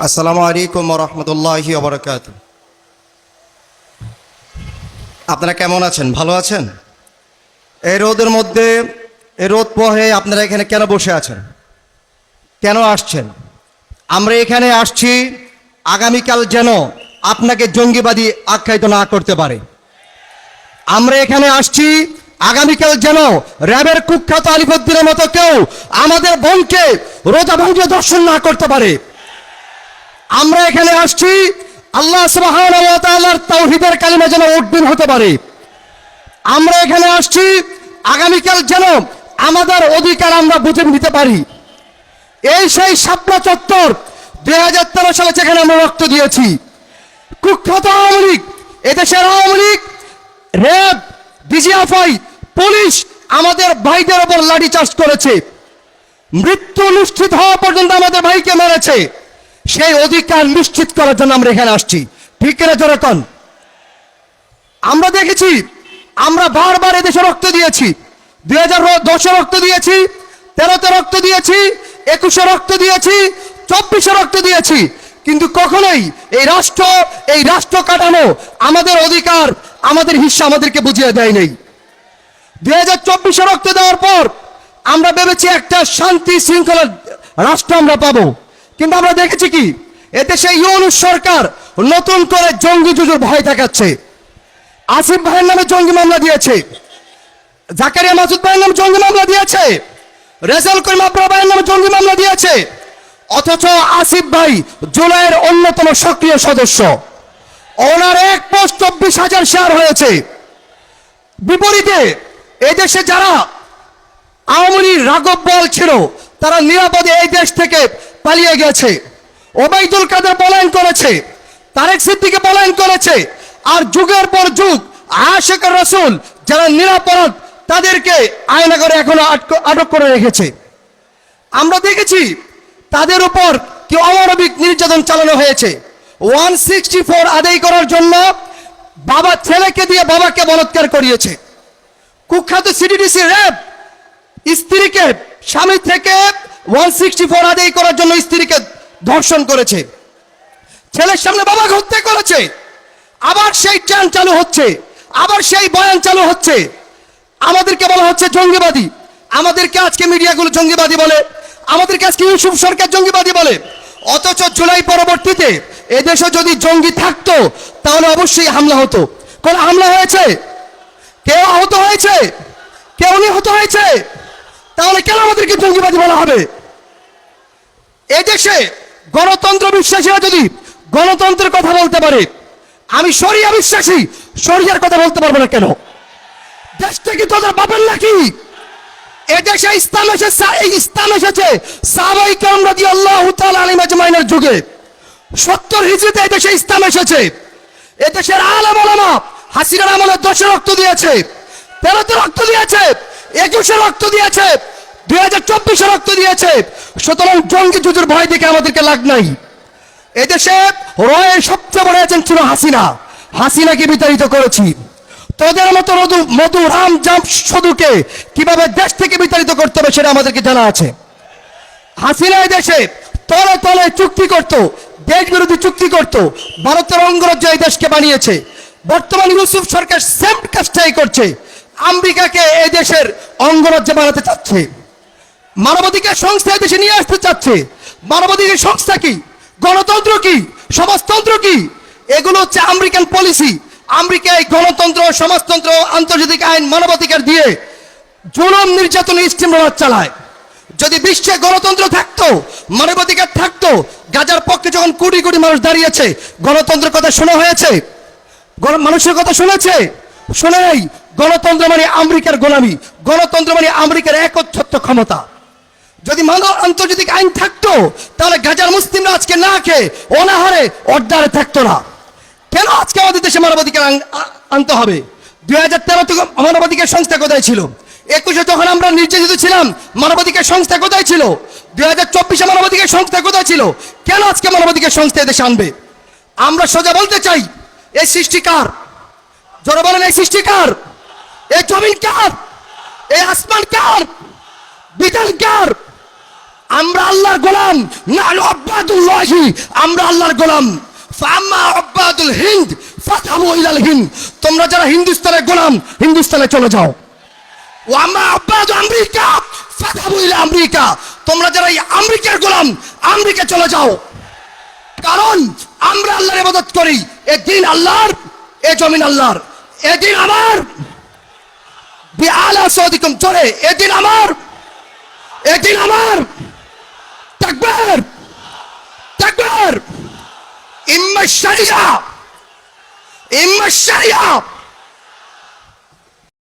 আসসালামু আলাইকুম রহমতুল্লাহি ওবরাকাত আপনারা কেমন আছেন? ভালো আছেন? এই রোদের মধ্যে, এই রোদ পোহে আপনারা এখানে কেন বসে আছেন? কেন আসছেন? আমরা এখানে আসছি, আগামীকাল যেন আপনাকে জঙ্গিবাদী আখ্যায়িত না করতে পারে। আমরা এখানে আসছি, আগামীকাল যেন র্যাবের কুখ্যাত আলিফুদ্দিনের মতো কেউ আমাদের বোনকে রোজা ভঙ্গে দর্শন না করতে পারে। আমরা এখানে আসছি, আল্লাহ ওয়া তাআলার কালিমা যেন উদ্দিন হতে পারে। আমরা এখানে আসছি, আগামীকাল যেন আমাদের অধিকার আমরা বুঝে নিতে পারি। এই সেই শাপলা চত্বর দুই হাজার তেরো সালে যেখানে আমরা রক্ত দিয়েছি, কুখ্যাত আওয়ামী লীগ, এদেশের Awami League, RAB DGFI police আমাদের ভাইদের ওপর লাঠিচার্জ করেছে। মৃত্যু নিশ্চিত হওয়া পর্যন্ত আমাদের ভাইকে মেরেছে। সেই অধিকার নিশ্চিত করার জন্য আমরা এখানে আসছি। ঠিক কিনা জনগণ? আমরা দেখেছি, আমরা বারবার এদেশে রক্ত দিয়েছি। দুই হাজার দশে রক্ত দিয়েছি, তেরোতে রক্ত দিয়েছি, একুশে রক্ত দিয়েছি, চব্বিশে রক্ত দিয়েছি। কিন্তু কখনোই এই রাষ্ট্র এই রাষ্ট্র কাটানো আমাদের অধিকার, আমাদের হিস্সা আমাদেরকে বুঝিয়ে দেয় নেই। দুই হাজার চব্বিশে রক্ত দেওয়ার পর আমরা ভেবেছি একটা শান্তি শৃঙ্খলা রাষ্ট্র আমরা পাবো। কিন্তু আমরা দেখেছি কি? এদেশে ইউনুস সরকার নতুন করে জঙ্গি জুজুর ভয় দেখাচ্ছে। আসিফ ভাইয়ের নামে জঙ্গি মামলা দিয়েছে। জাকারিয়া মাসুদ ভাইয়ের নামে জঙ্গি মামলা দিয়েছে। রেজাল করিম আব্রা ভাইয়ের নামে জঙ্গি মামলা দিয়েছে। অথচ আসিফ ভাই জুলাইয়ের অন্যতম সক্রিয় সদস্য। ওনার এক পোস্ট চব্বিশ হাজার শেয়ার হয়েছে। বিপরীতে এদেশে যারা আওয়ামী রাঘব বল ছিল, তারা নিরাপদে এই দেশ থেকে পালিয়ে গেছে। ওবাইদুল কাদের পলায়ন করেছে, তারেক সিদ্দিকে পলায়ন করেছে, আর যুগের পর যুগ আশেখ রসুল যারা নিরাপরাধ, তাদেরকে আয়না করে এখনও আটক করে রেখেছে। আমরা দেখেছি তাদের উপর কি অমানবিক নির্যাতন চালানো হয়েছে। ওয়ান সিক্সটি ফোর আদায় করার জন্য বাবা ছেলেকে দিয়ে বাবাকে বলাৎকার করিয়েছে। কুখ্যাত সিডিডিসি র্যাব স্ত্রীকে, স্বামী থেকে ওয়ান সিক্সটি ফোর আদায় করার জন্য স্ত্রীকে ধর্ষণ করেছে। ছেলের সামনে বাবাকে হত্যা করেছে। আবার সেই ট্রেন চালু হচ্ছে। আবার সেই বয়ান চালু হচ্ছে। আমাদেরকে বলা হচ্ছে জঙ্গিবাদী। আমাদেরকে আজকে মিডিয়াগুলো জঙ্গিবাদী বলে। আমাদেরকে আজকে ইউসুফ সরকার জঙ্গিবাদী বলে। অথচ জুলাই পরবর্তীতে এদেশে যদি জঙ্গি থাকতো, তাহলে অবশ্যই হামলা হতো। কোন হামলা হয়েছে? কেউ আহত হয়েছে? কেউ নিহত হয়েছে? তাহলে কেন আমাদেরকে জঙ্গিবাদী বলা হবে? এ দেশে গণতন্ত্র বিশ্বাসীরা যদি গণতন্ত্রের কথা বলতে পারে, আমি সরিয়া বিশ্বাসী সরিয়ার কথা বলতে পারব না কেন? দেশটা কি তোদের বাপের নাকি এদেশে ইসলাম এসেছে ইসলাম এসেছে সাহাবাই কেরাম রাদিয়াল্লাহু তাআলা আলাইহিম আজমাইনের যুগে। সত্তর হিজরিতে এদেশে ইসলাম এসেছে। এদেশের আলেম ওলামা হাসিনার আমলে দশে রক্ত দিয়েছে, তেরোতে রক্ত দিয়েছে, একুশে রক্ত দিয়েছে দুই হাজার চব্বিশে রক্ত দিয়েছে। সুতরাং জঙ্গি যুদ্ধের ভয় দেখে আমাদেরকে লাগ নাই। এদেশে রয়ের সবচেয়ে বড় এজেন্ট ছিল হাসিনা। হাসিনাকে বিতাড়িত করেছি। তোদের মতো মধু মধু রাম জাম সদুকে কীভাবে দেশ থেকে বিতাড়িত করতে হবে সেটা আমাদেরকে জানা আছে। হাসিনা দেশে তলে তলে চুক্তি করত, দেশ বিরোধী চুক্তি করত। ভারতের অঙ্গরাজ্য এই দেশকে বানিয়েছে। বর্তমান ইউসুফ সরকার সেম কাজটাই করছে। আমেরিকাকে এই দেশের অঙ্গরাজ্য বানাতে চাচ্ছে। মানবাধিকার সংস্থা দেশে নিয়ে আসতে চাচ্ছে। মানবাধিকার সংস্থা কি? গণতন্ত্র কি? সমাজতন্ত্র কি? এগুলো হচ্ছে আমেরিকান পলিসি আমেরিকায় গণতন্ত্র, সমাজতন্ত্র, আন্তর্জাতিক আইন, মানবাধিকার দিয়ে জুলুম নির্যাতনের স্টিম চালায়। যদি বিশ্বে গণতন্ত্র থাকতো, মানবাধিকার থাকতো, গাজার পক্ষে যখন কোটি কোটি মানুষ দাঁড়িয়েছে গণতন্ত্রের কথা শোনা হয়েছে মানুষের কথা শুনেছে, শুনে নাই, গণতন্ত্র মানে আমেরিকার গোলামি, গণতন্ত্র মানে আমেরিকার একচ্ছত্ব ক্ষমতা। যদি মানব আন্তর্জাতিক আইন থাকতো, তাহলে গাজার মুসলিমরা আজকে না খেয়ে অনাহারে অর্ডারে থাকতো না। কেন আজকে আমাদের দেশে মানবাধিকার আনতে হবে? দুই হাজার তেরো থেকে মানবাধিকার সংস্থা কোথায় ছিল? একুশে যখন আমরা নির্যাতিত ছিলাম, মানবাধিকার সংস্থা কোথায় ছিল? দুই হাজার চব্বিশে মানবাধিকার সংস্থা কোথায় ছিল? কেন আজকে মানবাধিকার সংস্থা এদেশে আনবে? আমরা সোজা বলতে চাই, এই সৃষ্টিকার জোরে বলেন, এই সৃষ্টিকার এই জমিন কার? এই আসমান কার? আমরা আল্লাহর গোলাম না আব্বাদুল্লাহি, আমরা আল্লাহর গোলাম। ফাম্মা আব্বাদুল হিন্দ ফাতাবু ইলাল হিন্দ। তোমরা যারা হিন্দুস্তানের গোলাম, হিন্দুস্তানে চলে যাও। ও আমরা আব্বাদ আমেরিকা ফাতাবু ইলা আমেরিকা। তোমরা যারা এই আমেরিকার গোলাম, আমেরিকা চলে যাও। কারণ আমরা আল্লাহর ইবাদত করি। এ দিন আল্লাহর, এ জমিন আল্লাহর। এ দিন আমার। বিআলা সৌদিকুম চলে এ দিন আমার। এ দিন আমার। shut it up. Emma, shut up.